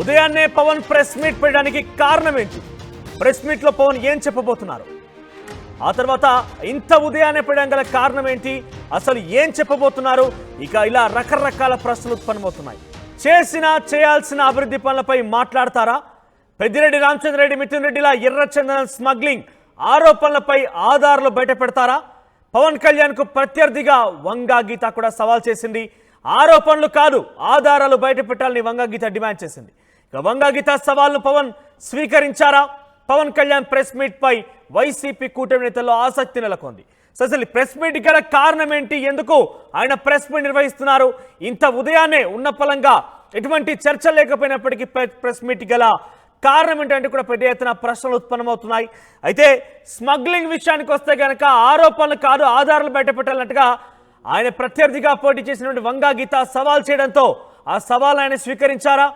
ఉదయాన్నే Pawan press meet పెట్టడానికి కారణం ఏంటి? ప్రెస్ మీట్లో పవన్ ఏం చెప్పబోతున్నారు? ఆ తర్వాత ఇంత ఉదయాన్నే పెట్టడం గల కారణం ఏంటి? అసలు ఏం చెప్పబోతున్నారు? ఇక ఇలా రకరకాల ప్రశ్నలు ఉత్పన్నమవుతున్నాయి. చేసిన చేయాల్సిన అభివృద్ధి పనులపై మాట్లాడతారా? పెద్దిరెడ్డి రామచంద్రరెడ్డి మిథున్ రెడ్డిలా ఎర్రచందనం స్మగ్లింగ్ ఆరోపణలపై ఆధారాలు బయట పెడతారా పవన్ కళ్యాణ్కు ప్రత్యర్థిగా వంగా గీత కూడా సవాల్ చేసింది. ఆరోపణలు కాదు ఆధారాలు బయట పెట్టాలని వంగా గీత డిమాండ్ చేసింది. ఇక వంగా సవాల్ను పవన్ స్వీకరించారా? పవన్ కళ్యాణ్ ప్రెస్ మీట్ పై వైసీపీ కూటమి నేతల్లో ఆసక్తి నెలకొంది. అసలు ప్రెస్ మీట్ గల కారణం ఏంటి? ఎందుకు ఆయన ప్రెస్ మీట్ నిర్వహిస్తున్నారు? ఇంత ఉదయాన్నే ఉన్న పలంగా ఎటువంటి చర్చ లేకపోయినప్పటికీ ప్రెస్ మీట్ గల కారణం ఏంటంటే కూడా పెద్ద ఎత్తున ప్రశ్నలు ఉత్పన్నమవుతున్నాయి. అయితే స్మగ్లింగ్ విషయానికి వస్తే కనుక ఆరోపణలు కాదు ఆధారాలు బయట ఆయన ప్రత్యర్థిగా పోటీ చేసినటువంటి వంగా గీత సవాల్ చేయడంతో ఆ సవాల్ ఆయన స్వీకరించారా?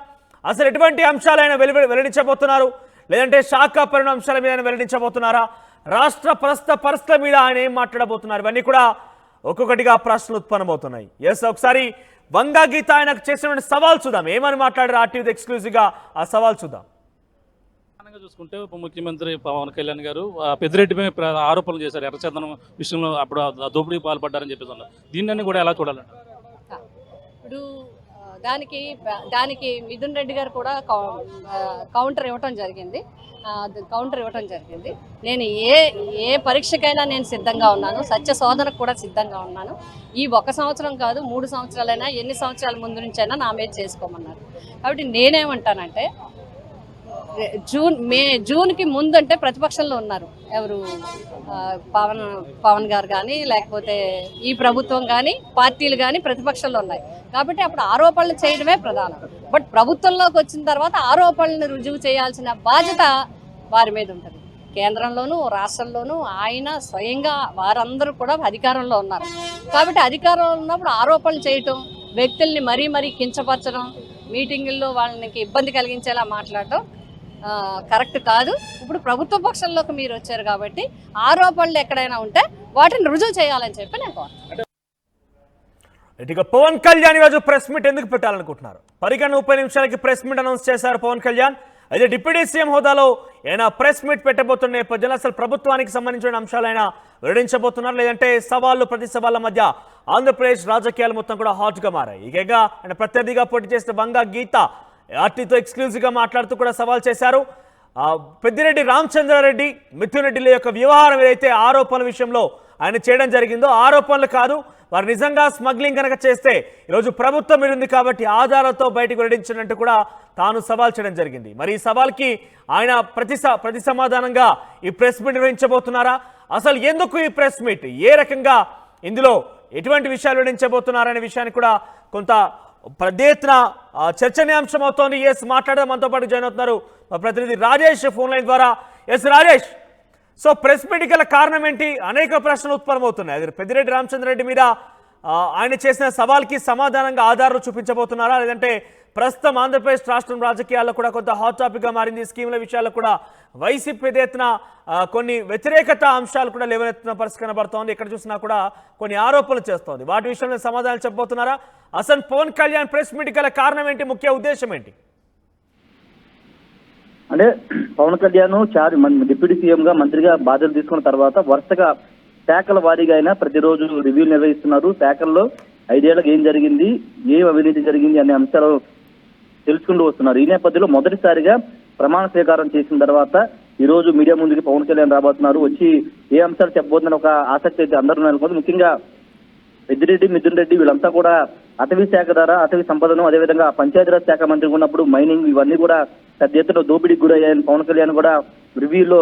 అసలు ఎటువంటి అంశాలు ఆయన వెలు వెల్లడించబోతున్నారు? లేదంటే శాఖ పరిణామ అంశాల మీద ఆయన వెల్లడించబోతున్నారా? రాష్ట్ర ప్రస్తుత పరిస్థితుల మీద ఆయన ఏం మాట్లాడబోతున్నారు? ఇవన్నీ కూడా ఒక్కొక్కటిగా ప్రశ్నలు ఉత్పన్నమవుతున్నాయి. ఎస్ ఒకసారి వంగా గీత ఆయనకు చేసినటువంటి సవాల్ చూద్దాం. ఏమని మాట్లాడారు ఆర్టీవీ ఎక్స్క్లూజివ్గా? ఆ సవాల్ చూద్దాం. ప్రధానంగా చూసుకుంటే ఉప ముఖ్యమంత్రి పవన్ కళ్యాణ్ గారు ఆ, పెద్దిరెడ్డి ప్ర- ఆరోపణలు చేశారు. ఎర్రచందనం విషయంలో అప్పుడు దోపిడీకి పాల్పడ్డారని చెప్పేసి అన్నారు. దీన్ని కూడా ఎలా చూడాలంటారు? దానికి దానికి మిథున్ రెడ్డి గారు కూడా కౌ- కౌంటర్ ఇవ్వటం జరిగింది. కౌంటర్ ఇవ్వటం జరిగింది. నేను ఏ ఏ పరీక్షకైనా నేను సిద్ధంగా ఉన్నాను. సత్య శోధనకు కూడా సిద్ధంగా ఉన్నాను. ఈ ఒక సంవత్సరం కాదు మూడు సంవత్సరాలైనా ఎన్ని సంవత్సరాల ముందు నుంచైనా నా మీద చేసుకోమన్నారు. కాబట్టి నేనేమంటానంటే జూన్ మే జూన్కి ముందంటే ప్రతిపక్షంలో ఉన్నారు. ఎవరు పవన్ పవన్ గారు కానీ లేకపోతే ఈ ప్రభుత్వం కానీ పార్టీలు కానీ ప్రతిపక్షంలో ఉన్నాయి. కాబట్టి అప్పుడు ఆరోపణలు చేయడమే ప్రధానం. బట్ ప్రభుత్వంలోకి వచ్చిన తర్వాత ఆరోపణలను రుజువు చేయాల్సిన బాధ్యత వారి మీద ఉంటుంది. కేంద్రంలోనూ రాష్ట్రంలోనూ ఆయన స్వయంగా వారందరూ కూడా అధికారంలో ఉన్నారు. కాబట్టి అధికారంలో ఉన్నప్పుడు ఆరోపణలు చేయటం వ్యక్తుల్ని మరీ మరీ కించపరచడం మీటింగుల్లో వాళ్ళకి ఇబ్బంది కలిగించేలా మాట్లాడటం కరెక్ట్ కాదు. ఇప్పుడు ప్రభుత్వ పక్షంలోకి మీరు వచ్చారు కాబట్టి ఆరోపణలు ఎక్కడైనా ఉంటే వాటిని రుజువు చేయాలని చెప్పి నేను పవన్ కళ్యాణ్ ఈరోజు ప్రెస్ మీట్ ఎందుకు పెట్టాలనుకుంటున్నారు? పరిగణ ముప్పై నిమిషాలకి ప్రెస్ మీట్ అనౌన్స్ చేశారు పవన్ కళ్యాణ్. అయితే డిప్యూటీ సీఎం హోదాలో ఆయన ప్రెస్ మీట్ పెట్టబోతున్న నేపథ్యంలో అసలు ప్రభుత్వానికి సంబంధించిన అంశాలైనా వెల్లడించబోతున్నారు. లేదంటే సవాళ్ళు ప్రతి సవాళ్ళ మధ్య ఆంధ్రప్రదేశ్ రాజకీయాలు మొత్తం కూడా హాట్గా మారాయి. ఇక ఆయన ప్రత్యర్థిగా పోటీ చేసిన బంగా గీత ఆర్టీతో ఎక్స్క్లూజివ్గా మాట్లాడుతూ కూడా సవాల్ చేశారు. పెద్దిరెడ్డి రామచంద్రారెడ్డి మిథున్ రెడ్డిల యొక్క వ్యవహారం ఏదైతే ఆరోపణల విషయంలో ఆయన చేయడం జరిగిందో ఆరోపణలు కాదు. వారు నిజంగా స్మగ్లింగ్ కనుక చేస్తే ఈరోజు ప్రభుత్వం మీద కాబట్టి ఆధారాలతో బయటకు వెల్లడించినట్టు కూడా తాను సవాల్ చేయడం జరిగింది. మరి ఈ సవాల్కి ఆయన ప్రతి ప్రతి సమాధానంగా ఈ ప్రెస్ మీట్ నిర్వహించబోతున్నారా? అసలు ఎందుకు ఈ ప్రెస్ మీట్? ఏ రకంగా ఇందులో ఎటువంటి విషయాలు వెల్లడించబోతున్నారనే విషయాన్ని కూడా కొంత పెద్ద ఎత్తున చర్చనీయాంశం అవుతోంది ఎస్ మాట్లాడడం మనతో పాటు జాయిన్ అవుతున్నారు మా ప్రతినిధి రాజేష్ ఫోన్ లైన్ ద్వారా. Yes Rajesh so press meet గల కారణం ఏంటి? అనేక ప్రశ్నలు ఉత్పన్నమవుతున్నాయి. అది పెద్దిరెడ్డి రామచంద్రరెడ్డి మీద ఆయన చేసిన సవాల్కి సమాధానంగా ఆధారాలు చూపించబోతున్నారా? లేదంటే ప్రస్తుతం ఆంధ్రప్రదేశ్ రాష్ట్రం రాజకీయాల్లో కూడా కొంత హాట్ టాపిక్గా మారింది. స్కీముల విషయాల్లో కూడా వైసీపీ పెద్ద ఎత్తున కొన్ని వ్యతిరేకత అంశాలు కూడా లేవనెత్తున్న పరిస్థితి కనబడుతోంది. ఎక్కడ చూసినా కూడా కొన్ని ఆరోపణలు చేస్తోంది. వాటి విషయంలో సమాధానం చెప్పబోతున్నారా? అసలు పవన్ కళ్యాణ్ ప్రెస్ మీట్ గల కారణం ఏంటి? ముఖ్య ఉద్దేశం ఏంటి? అంటే పవన్ కళ్యాణ్ చార్ డిప్యూటీ సీఎం గా మంత్రిగా బాధ్యతలు తీసుకున్న తర్వాత వరుసగా శాఖల వారీగా అయినా ప్రతిరోజు రివ్యూలు నిర్వహిస్తున్నారు. శాఖల్లో ఐదేళ్ళకు ఏం జరిగింది ఏం అవినీతి జరిగింది అనే అంశాలు తెలుసుకుంటూ వస్తున్నారు. ఈ నేపథ్యంలో మొదటిసారిగా ప్రమాణ స్వీకారం చేసిన తర్వాత ఈ రోజు మీడియా ముందుకి పవన్ కళ్యాణ్ రాబోతున్నారు. వచ్చి ఏ అంశాలు చెప్పబోతున్న ఒక ఆసక్తి అయితే అందరూ నెలకొంది. ముఖ్యంగా పెద్దిరెడ్డి మిథున్ రెడ్డి వీళ్ళంతా కూడా అటవీ శాఖ ద్వారా అటవీ సంపదను అదేవిధంగా పంచాయతీరాజ్ శాఖ మంత్రి ఉన్నప్పుడు మైనింగ్ ఇవన్నీ కూడా పెద్ద ఎత్తున దోపిడీకి గురయ్యాయని పవన్ కళ్యాణ్ కూడా రివ్యూలో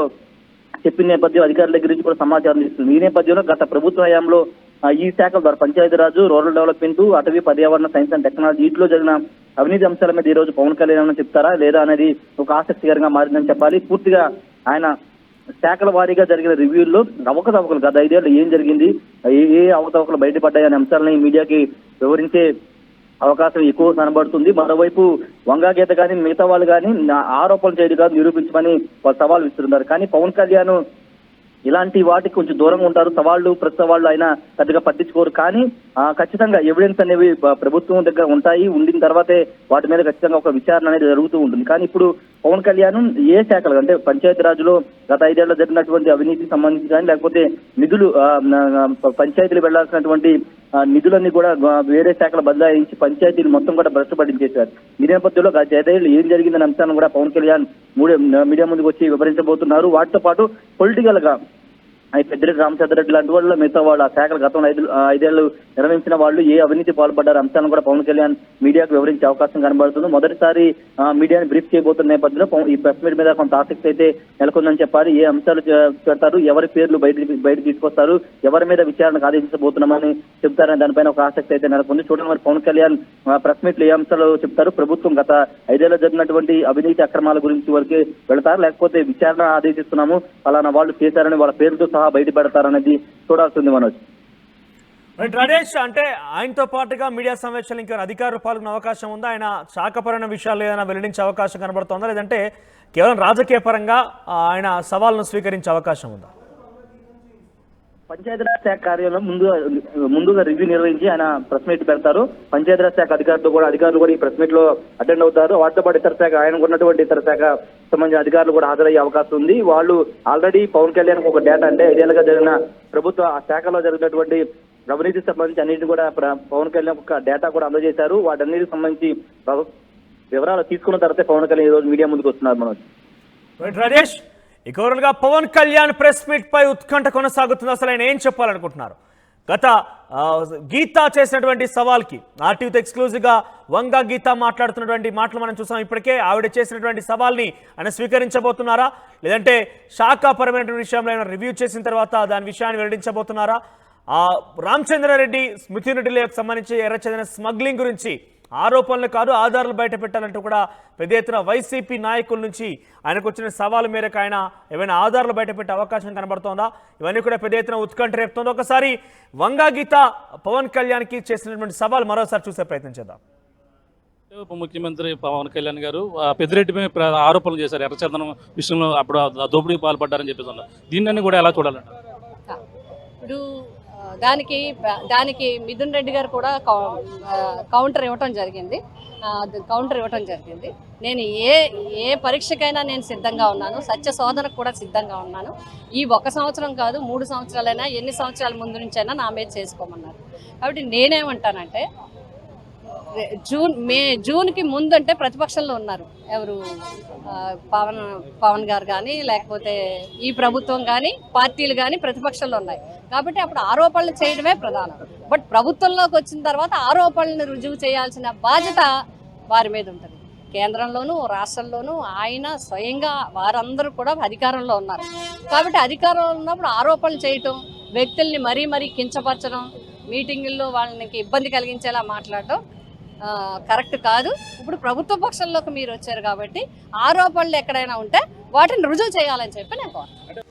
చెప్పిన నేపథ్యం అధికారుల దగ్గర నుంచి కూడా సమాచారం ఇస్తుంది ఈ నేపథ్యంలో గత ప్రభుత్వ హయాంలో ఈ శాఖల ద్వారా పంచాయతీరాజు రూరల్ డెవలప్మెంట్ అటవీ పర్యావరణ సైన్స్ అండ్ టెక్నాలజీ వీటిలో జరిగిన అవినీతి అంశాల మీద ఈ రోజు పవన్ కళ్యాణ్ ఏమైనా చెప్తారా? లేదా అనేది ఒక ఆసక్తికరంగా మారిందని చెప్పాలి. పూర్తిగా ఆయన శాఖల వారీగా జరిగిన రివ్యూల్లో అవకతవకలు గత ఐదేళ్ళు ఏం జరిగింది? ఏ అవకతవకలు బయటపడ్డాయి అనే అంశాలని మీడియాకి వివరించే అవకాశం ఎక్కువ కనబడుతుంది. మరోవైపు వంగా గీత కానీ మిగతా వాళ్ళు కానీ ఆరోపణలు చేయదు కాదు నిరూపించమని వాళ్ళు సవాల్ విస్తున్నారు. కానీ పవన్ కళ్యాణ్ ఇలాంటి వాటికి కొంచెం దూరంగా ఉంటారు. సవాళ్ళు ప్రతి సవాళ్ళు అయినా పెద్దగా పట్టించుకోరు. కానీ ఖచ్చితంగా ఎవిడెన్స్ అనేవి ప్రభుత్వం దగ్గర ఉంటాయి. ఉండిన తర్వాతే వాటి మీద ఖచ్చితంగా ఒక విచారణ అనేది జరుగుతూ ఉంటుంది. కానీ ఇప్పుడు పవన్ కళ్యాణ్ ఏ శాఖలు అంటే పంచాయతీ రాజులో గత ఐదేళ్ళ జరిగినటువంటి అవినీతికి సంబంధించి కానీ లేకపోతే నిధులు పంచాయతీలు వెళ్ళాల్సినటువంటి నిధులన్నీ కూడా వేరే శాఖలు బదలాయించి పంచాయతీలు మొత్తం కూడా భ్రష్టపట్టించేశారు ఈ నేపథ్యంలో గత ఐదేళ్ళు ఏం జరిగిందనే అంశాన్ని కూడా పవన్ కళ్యాణ్ మీడియా ముందుకు వచ్చి వివరించబోతున్నారు. వాటితో పాటు పొలిటికల్గా పెద్దిరెడ్డి రామచంద్రరెడ్డి లాంటి వాళ్ళు మిగతా వాళ్ళు ఆ శాఖలు గతంలో ఐదు ఐదేళ్ళు నిర్వహించిన వాళ్ళు ఏ అవినీతి పాల్పడ్డారు అంశాలను కూడా పవన్ కళ్యాణ్ మీడియాకు వివరించే అవకాశం కనబడుతుంది. మొదటిసారి మీడియాని బ్రీఫ్ చేయబోతున్న నేపథ్యంలో ఈ ప్రెస్ మీట్ మీద కొంత ఆసక్తి అయితే నెలకొందని చెప్పాలి ఏ అంశాలు పెడతారు ఎవరి పేర్లు బయట బయట తీసుకొస్తారు ఎవరి మీద విచారణకు ఆదేశించబోతున్నామని చెప్తారని దానిపైన ఒక ఆసక్తి అయితే నెలకొంది. చూడండి మరి పవన్ కళ్యాణ్ ప్రెస్ మీట్లో ఏ అంశాలు చెప్తారు? ప్రభుత్వం గత ఐదేళ్ళు జరిగినటువంటి అవినీతి అక్రమాల గురించి వరకే వెళతారు. లేకపోతే విచారణ ఆదేశిస్తున్నాము. ఫలానా వాళ్ళు చేశారని వాళ్ళ పేరుతో సహా బయటపెడతారనేది చూడాల్సింది మనోజ్. రైట్ రాజేష్ అంటే ఆయనతో పాటుగా మీడియా సమావేశాలు ఇంకా అధికారులు పాల్గొనే అవకాశం ఉందా? ఆయన శాఖపరమైన విషయాలు ఏదైనా వెల్లడించే అవకాశం కనబడుతుందా? లేదంటే కేవలం రాజకీయ పరంగా ఆయన సవాల్ను స్వీకరించే అవకాశం ఉందా? పంచాయతీరాజ్ శాఖ కార్యాలయం ముందుగా ముందుగా రివ్యూ నిర్వహించి ఆయన ప్రెస్ మీట్ పెడతారు. పంచాయతీరాజ్ శాఖ అధికారులు కూడా అధికారులు కూడా ఈ ప్రెస్ మీట్లో అటెండ్ అవుతారు. వాటితో పాటు ఇతర శాఖ ఆయన ఉన్నటువంటి ఇతర శాఖ సంబంధించిన అధికారులు కూడా హాజరయ్యే అవకాశం ఉంది. వాళ్ళు ఆల్రెడీ పవన్ కళ్యాణ్ ఒక డేటా అంటే ఐదేళ్ళగా జరిగిన ప్రభుత్వ ఆ శాఖలో జరిగినటువంటి అవినీతికి సంబంధించి అన్నిటి కూడా పవన్ కళ్యాణ్ ఒక డేటా కూడా అందజేశారు. వాటన్నిటికి సంబంధించి వివరాలు తీసుకున్న తర్వాత పవన్ కళ్యాణ్ ఈ రోజు మీడియా ముందుకు వస్తున్నారు మనోజ్. రాజేష్? ఇక ఓవరాల్గా పవన్ కళ్యాణ్ ప్రెస్ మీట్ పై ఉత్కంఠ కొనసాగుతుంది. అసలు ఆయన ఏం చెప్పాలనుకుంటున్నారు? గత గీత చేసినటువంటి సవాల్కి ఆర్టీవీతో ఎక్స్క్లూజివ్గా వంగ గీత మాట్లాడుతున్నటువంటి మాటలు మనం చూసాం. ఇప్పటికే ఆవిడ చేసినటువంటి సవాల్ని ఆయన స్వీకరించబోతున్నారా? లేదంటే శాఖాపరమైనటువంటి విషయంలో ఆయన రివ్యూ చేసిన తర్వాత దాని విషయాన్ని వెల్లడించబోతున్నారా? రామచంద్రారెడ్డి స్మృతి రెడ్డిలకు సంబంధించి ఎర్రచందన స్మగ్లింగ్ గురించి ఆరోపణలు కాదు ఆధారాలు బయట పెట్టాలంటూ కూడా పెద్ద ఎత్తున వైసీపీ నాయకుల నుంచి ఆయనకు వచ్చిన సవాలు మేరకు ఆయన ఏమైనా ఆధారాలు బయట పెట్టే అవకాశం కనబడుతోందా? ఇవన్నీ కూడా పెద్ద ఎత్తున ఉత్కంఠ రేపుతోంది. ఒకసారి వంగా గీత పవన్ కళ్యాణ్కి చేసినటువంటి సవాల్ మరోసారి చూసే ప్రయత్నం చేద్దాం. ఉప ముఖ్యమంత్రి పవన్ కళ్యాణ్ గారు ఆ పెద్దిరెడ్డి మీద ప్ర- ఆరోపణలు చేశారు. ఎర్రచందనం విషయంలో అప్పుడు దోపిడీకి పాల్పడ్డారని చెప్పేసి దీన్ని కూడా ఎలా చూడాలంట ఇప్పుడు ఆ, దానికి దానికి మిథున్ రెడ్డి గారు కూడా కౌ- కౌంటర్ ఇవ్వటం జరిగింది. కౌంటర్ ఇవ్వటం జరిగింది. నేను ఏ ఏ పరీక్షకైనా నేను సిద్ధంగా ఉన్నాను. సత్య శోధనకు కూడా సిద్ధంగా ఉన్నాను. ఈ ఒక సంవత్సరం కాదు మూడు సంవత్సరాలైనా ఎన్ని సంవత్సరాల ముందు నుంచైనా నా మీద చేసుకోమన్నారు. కాబట్టి నేనేమంటానంటే జూన్ మే జూన్కి ముందంటే ప్రతిపక్షంలో ఉన్నారు. ఎవరు? పవన్ పవన్ గారు కానీ లేకపోతే ఈ ప్రభుత్వం కానీ పార్టీలు కానీ ప్రతిపక్షంలో ఉన్నాయి. కాబట్టి అప్పుడు ఆరోపణలు చేయడమే ప్రధానం. బట్ ప్రభుత్వంలోకి వచ్చిన తర్వాత ఆరోపణలను రుజువు చేయాల్సిన బాధ్యత వారి మీద ఉంటుంది. కేంద్రంలోనూ రాష్ట్రంలోనూ ఆయన స్వయంగా వారందరూ కూడా అధికారంలో ఉన్నారు. కాబట్టి అధికారంలో ఉన్నప్పుడు ఆరోపణలు చేయటం వ్యక్తుల్ని మరీ మరీ కించపరచడం మీటింగుల్లో వాళ్ళకి ఇబ్బంది కలిగించేలా మాట్లాడటం కరెక్ట్ కాదు. ఇప్పుడు ప్రభుత్వ పక్షంలోకి మీరు వచ్చారు కాబట్టి ఆరోపణలు ఎక్కడైనా ఉంటే వాటిని రుజువు చేయాలని చెప్పి నేను కోరుతున్నాను.